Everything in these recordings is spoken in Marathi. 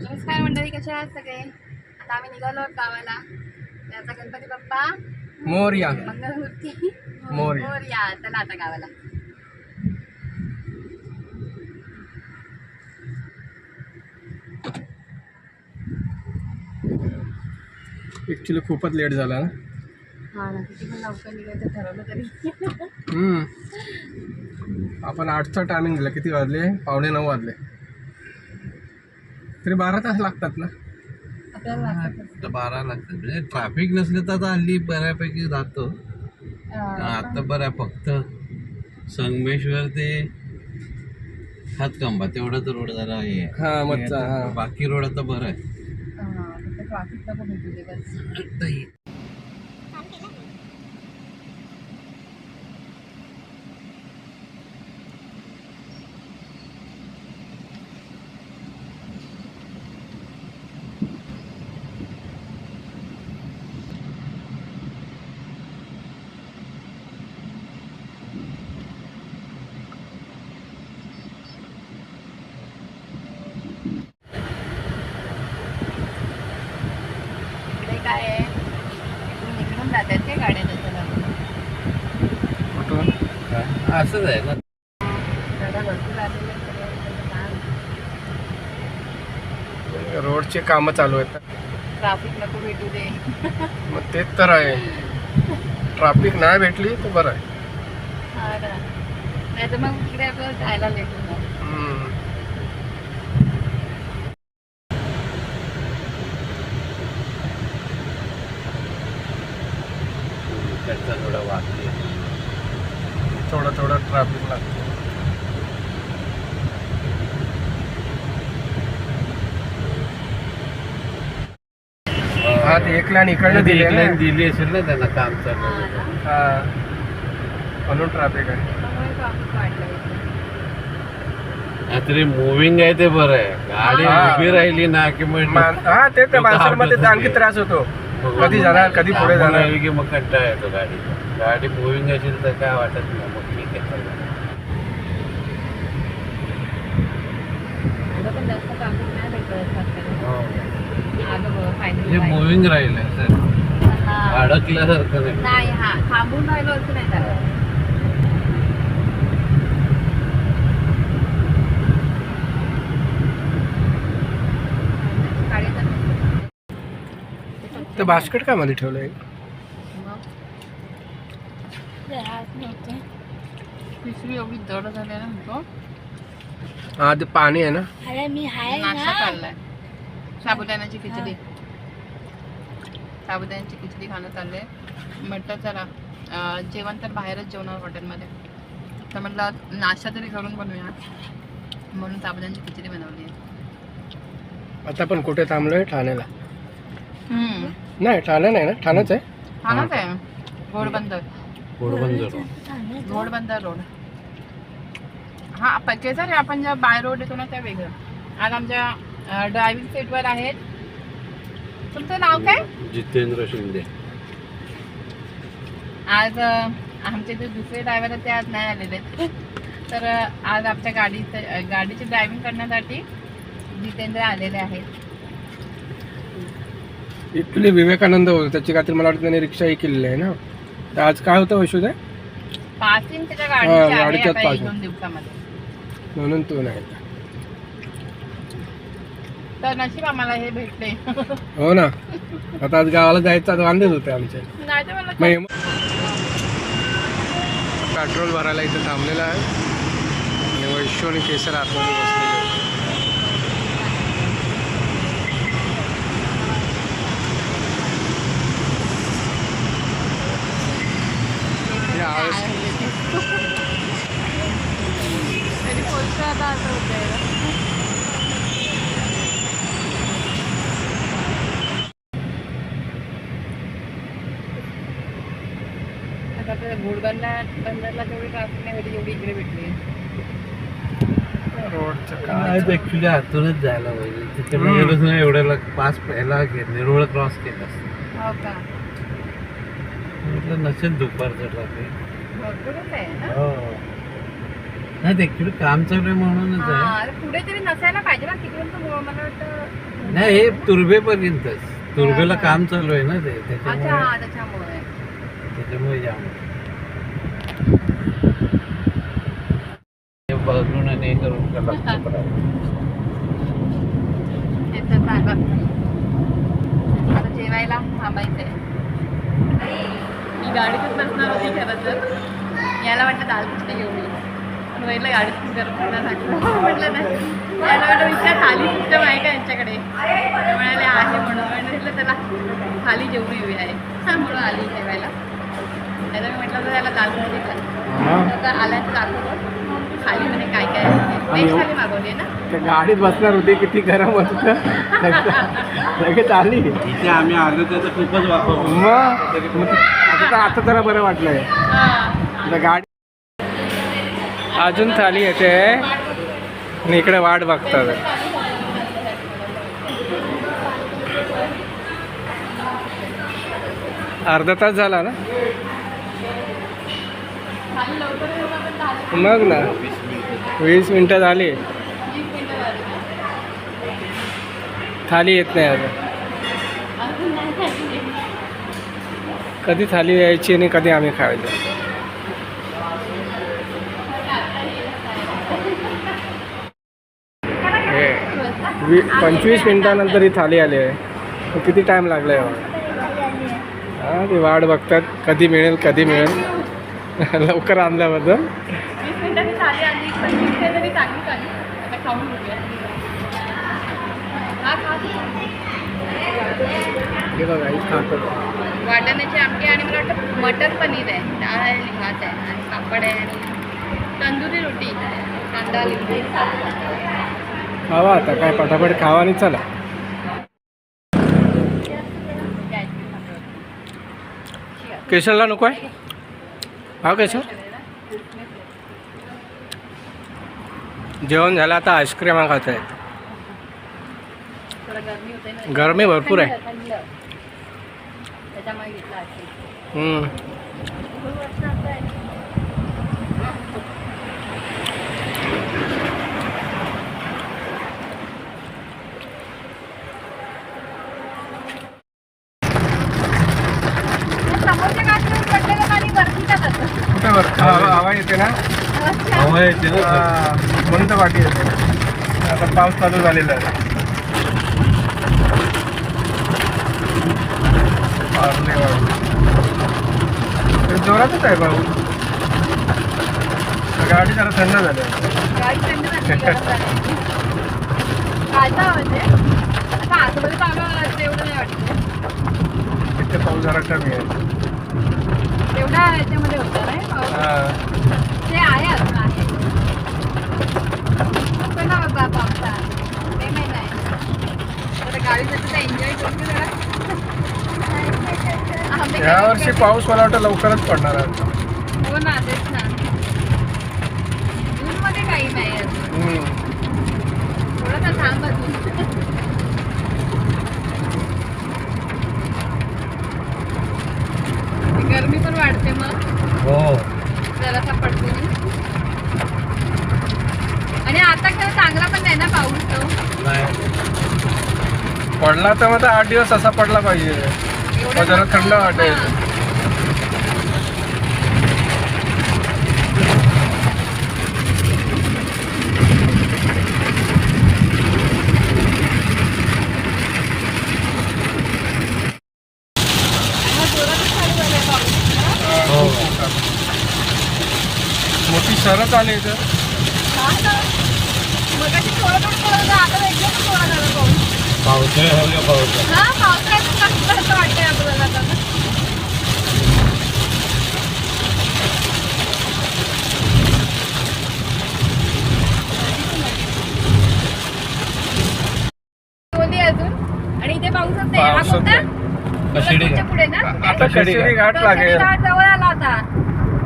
नमस्कार मंडळी कशा आहात सगळे? आता आम्ही निघालो गावाला. त्याचा गणपती बाप्पा मोरया. मंगळमूर्ती. मोरया. चला आता गावाला. ॲक्च्युली खूपच लेट झाला ना. हा ना किती पण लवकर निघायचं ठरवलं तरी. हम्म. आपण आठचा टायमिंग दिला. किती वाजले? पावणे नऊ वाजले. तरी बारा तास लागतात ना? आपल्याला लागतं. तर बारा लागतात. म्हणजे ट्रॅफिक नसलं तर आता हल्ली बऱ्यापैकी जातो. अं, आता बरं आहे फक्त संगमेश्वर ते हातकंबा तेवढा तर रोड जरा हे आहे. हा मच्छा हा बाकी रोड आता बरं आहे. फक्त दिवस आता हे- इकडे काय आहे इकडून इकडून जातात काय गाड्या त्याच्याला कुठून काय? असंच आहे. ना. रोडचे कामं चालू आहेत. ट्रॅफिक नको भेटू दे. मग तेच तर आहे. ट्रॅफिक नाही भेटली तर बरं आहे. नाही तर मग इकडे आपल्याला जायला लेट होणार हम्म. त्याचा थोडा वाटते थोडं थोडं ट्रॅफिक लागतं हा ते एक लाईन इकडनं दिली आहे ना दिली असेल ना त्यांना काम हा चालू ना. हा. म्हणून ट्रॅफिक आहे. त्यामुळे तरी मुव्हिंग आहे ते बरं आहे. गाडी हा. उभी राहिली ना की मग मान- हा ते त्या माणसांमध्ये आणखी त्रास होतो. कधी जाणार कधी पुढे थांबून जाणार? राहिली की मग कंटाळा येतो गाडी गाडी मुव्हिंग असेल तर काय वाटत नाही. मग ठीक आहे चला. एवढं पण जास्त ट्रॅफिक नाही भेटत साताऱ्यात. हो. आलं बघ म्हणजे फायनली मुव्हिंग राहिलंय सर. हा. अडकल्यासारखं नाही. नाही हा. थांबून राहिलो असं नाही झालं. ते बास्केट काय मध्ये ठेवलंय? पिशवी एवढी जड झाली आहे ना म्हणतो. हा ते पाणी आहे ना? नाश्ता चाललाय साबुदाण्याची खिचडी. साबुदाण्याची खिचडी खाणं चाललंय. म्हटलं चला जेवण तर बाहेरच जेवणार हॉटेलमध्ये. तर म्हटलं नाश्ता तरी करून बनवूया. म्हणून साबुदाण्याची खिचडी बनवली आहे. आता पण कुठे थांबलोय? ठाण्याला. नाही ठाणे नाही ना? ठाणेच आहे? छानच आहे. घोडबंदर. पोरबंदर घोडबंदर रोड. हा पकेचा रे आपण जेव्हा बाय रोड येतो ना त्या वेगळं. आज आमच्या ड्रायव्हिंग सीटवर आहेत. तुमचं नाव काय? जितेंद्र शिंदे. आज आमचे जे दुसरे ड्रायव्हर आहेत ते आज नाही आलेले आहेत. तर आज आमच्या गाडीचं गाडीची ड्रायव्हिंग करण्यासाठी जितेंद्र आलेले आहेत. इथली विवेकानंद होतं त्याची काहीतरी मला वाटतं त्याने रिक्षा हे केलेली आहे ना? तर आज काय होतं वैशू ते पासिंग त्याच्या हा, गाडीची आहे गाडीच्याच आता एक passing. दोन दिवसामध्ये. म्हणून तू नाही तर नशीब आम्हाला हे भेटले. हो ना. आता आज गावाला जायचं आता वांदेच होते आमचे. नाही तर मला मग पेट्रोल भरायला इथे थांबलेला आहे. आणि वैशू आणि केसर आतमध्ये बसलेले आहेत. यावेळेस तरी पोहोचतो आता असं होतंय आता त्या घोडबंदर बंदरला तेवढी ट्रॅफिक नाही भेटली जेवढी इकडे भेटली. रोडचं काय काय ऍक्च्युली आतूनच जायला पाहिजे. गेलोच नाही एवढ्याला पास पहिला निरोळ क्रॉस केला. हो का? म्हटलं नसेल दुपारचं ट्रॅफिक हो. नाही ऍक्च्युली काम चालू आहे म्हणूनच आहे. हा, अरे पुढे तरी नसायला पाहिजे ना तिकडून तर मला वाटतं नाही हे तुर्भेपर्यंतच. तुर्भेला काम चालू आहे ना ते हा त्याच्यामुळे. त्याच्यामुळे जाम हे बघून आणि हे करून का लागतं पडायला. हे तर सांगा आता जेवायला थांबायचंय मी गाडीतच बसणार होती खरं याला वाटतं दाल कुठे घेऊन येऊ पण वहिला गरम पुन्हा टाकलं म्हटलं नाही याला वाटलं विचार थाली सिस्टम आहे का यांच्याकडे म्हणाले आहे म्हणून म्हटलं त्याला थाली जेवून येऊया आहे म्हणून आली जेवायला त्याला मी म्हटलं तर त्याला दाल कुठे खा आता आल्याचं दाखवतो खाली म्हणे काय काय थाली मागवली आहे ना? त्या गाडीत बसणार होते किती गरम होत. लगेच आली. इथे आम्ही आलो त्याचा खूपच वापर मग? मग आता तर आता जरा बरं वाटलंय. हा. गाडी अजून थाली येते. आणि इकडे वाट बघतात. अर्धा तास झाला ना? मग ना. वीस मिनटं झाली. थाली येत नाही आता कधी थाली यायची आणि कधी आम्ही खायचं. हे वी पंचवीस मिनटानंतर ही थाली आली आहे. किती टाईम लागला आहे हो? हां ते वाट बघतात. कधी मिळेल कधी मिळेल. लवकर आणल्याबद्दल. तरी चांगली झाली आता खाऊन घेऊया हा. हे बघा. ही वाटाण्याची आमटी आणि मला वाटतं मटर पनीर आहे डाळ आहे भात आहे आणि पापड आहे आणि तंदुरी रोटी. कांदा लिंबू. खावा आता काय पटापट खावा आणि चला. केशरला नको आहे? हा केशर? जेवण झालं आता आईस्क्रीम खात आहेत थोडं गरमी होते ना गरमी भरपूर आहे थंड, थंड. त्याच्यामुळे घेतला aircream. हम्म. खूप वर्ष असं आहे. समोरच्या काठीवर पडलेलं पाणी वरती का जातं? कुठं बरं हवा हवा येते ना अच्छा. हवा येते ना म्हणून तर वाटी येते. आता पाऊस चालू झालेला आहे. जोरातच आहे भाऊ. गाडी जरा थंड झाली थंड पाऊस जरा कमी आहे. एवढा याच्यामध्ये होता नाही पाऊस? हा. ते आहे अजून आहे पण ना बाबा पावसा मे महिना आहे आता गाडीसाठी तर एन्जॉय करतो जरा आंबे या खायला वर्षी गेलो. पाऊस मला वाटतं लवकरच पडणार आहे. हो ना तेच ना. जून मध्ये टाइम आहे अजून हम्म. थोडासा थांब अजून. गरमी पण वाढते मग. हो. जरासा पडतो आणि आता खरं चांगला पण नाही ना पाऊस तो. नाही. पडला तर मग आठ दिवस असा पडला पाहिजे. मग जरा. थंड वाटेल. हा, जोरातच चालू झालाय पाऊस. हो मोठी शरत आली इथं हा ना. मगाशी थोडं थोडं पडत होतं, आता एकदमच जोरात आला पाऊस. पावसाळा हवं पावसाळा हा, पावसाळ्यात कसं कसं ना. ओली अजून आणि इथे पाऊसच नाही हा पाऊसच कोणता कशिडी कोल्हापूरच्या घाट. पुढे ना. आता घाट लागेल जवळ आला आता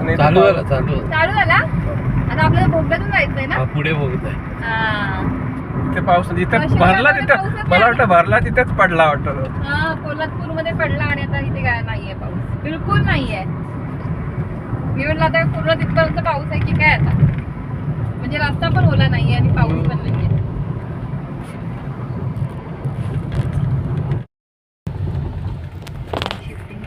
आणि इथं चालू झालं चालू झालं. चालू झाला? आपल्याला बोगद्यातून जायचंय ना? पुढे हा. पाऊस इथे भरला प्रकारे मला वाटतं भरला तिथेच पडला वाटतं. हा पोलादपूरमध्ये पडला आणि आता तिथे काय नाहीये पाऊस. बिलकुल नाहीये. मी म्हटलं आता पूर्ण तिथपर्यंत पाऊस आहे की काय आता? म्हणजे रस्ता पण ओला नाहीये आणि पाऊस पण नाहीये. Shifting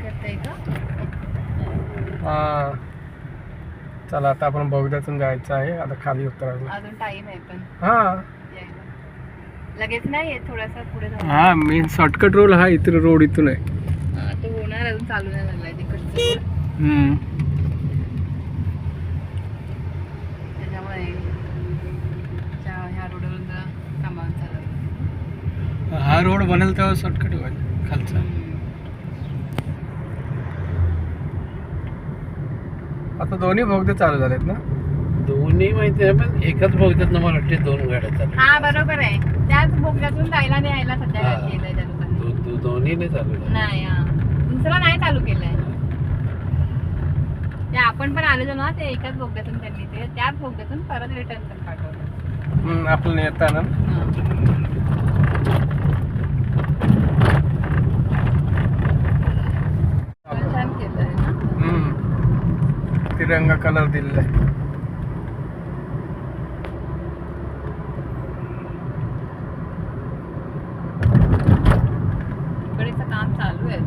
चला आता आपण बोगद्यातून जायचं आहे. आता खाली उतरायला. अजून टाइम आहे पण. हा. यायला. लगेच नाही येत थोडासा पुढे हा मेन शॉर्टकट रोड हा इतर रोड इथून आहे. हा, तो होणार अजून चालू नाही लागलाय तिकडचं. हम्म. त्याच्यामुळे त्या- ह्या रोडवरून जरा चालू हा रोड बनेल तेव्हा शॉर्टकट होईल खालचा. आता दोन्ही बोगदे चालू झालेत ना दोन्ही माहिती आहे पण एकाच बघतात ना मला वाटते दोन गाड्या चालू हा बरोबर आहे त्याच बोगद्यातून जायला आणि यायला सध्या हा. केलंय त्या लोकांनी दो- दो- दोन्ही नाही चालू. नाही हा. दुसरा नाही चालू केलंय ते आपण पण आलेलो ना ते एकाच बोगद्यातून त्यांनी ते त्याच बोगद्यातून परत रिटर्न पण पाठवलं हम्म, आपलं येताना हा. पण छान केलंय ना हम्म. तिरंगा कलर दिलेला आहे काम चालू आहे.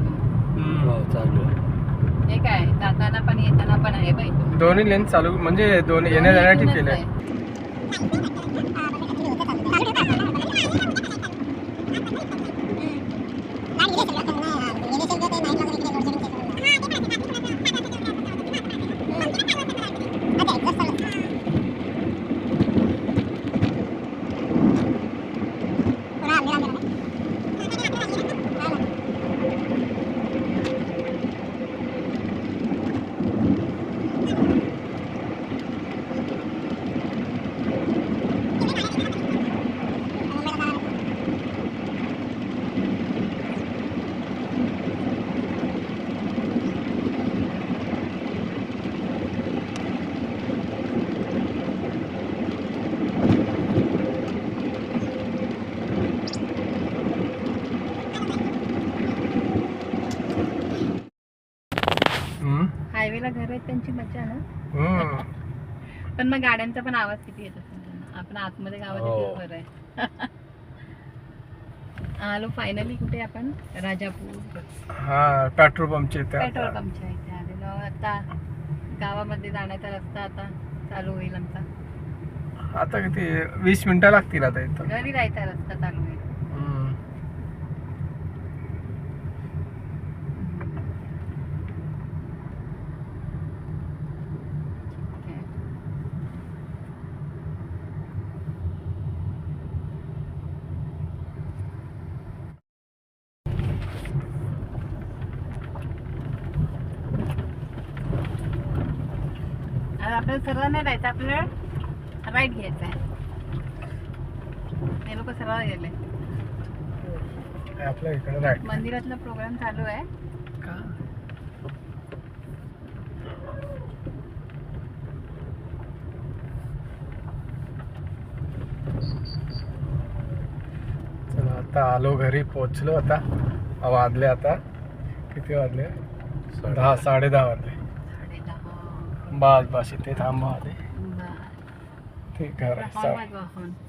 हो चालू आहे. हे काय जाताना पण येताना पण आहे बाई तो. दोन्ही लेन चालू म्हणजे दोन्ही येण्या जाण्यासाठी इथूनच केले आहे. हम्म. हायवेला घर आहेत त्यांची मजा ना. पण मग गाड्यांचा पण आवाज किती येत. आपण आतमध्ये गावात हो. येतो बरं आहे. आलो फायनली कुठे आपण? राजापूर. हा पेट्रोल पंपचे इथे पेट्रोल आता. पंपच्या इथे आलेलो. आता गावामध्ये जाण्याचा रस्ता आता चालू होईल आमचा. आता किती? वीस मिनिटं लागतील आता इथं. घरी जायचा रस्ता चालू होईल. आपल्याला सरळ नाही जायचं आपल्याला राईट घ्यायचं आहे. ते लोक सरळ गेले आपल्या इकडे राईट मंदिरातला प्रोग्राम चालू आहे. चला आता आलो घरी पोचलो आता. वाजले आता. किती वाजले? दहा साडे दहा वाजले. बस बस इथे थांबा आले बरं.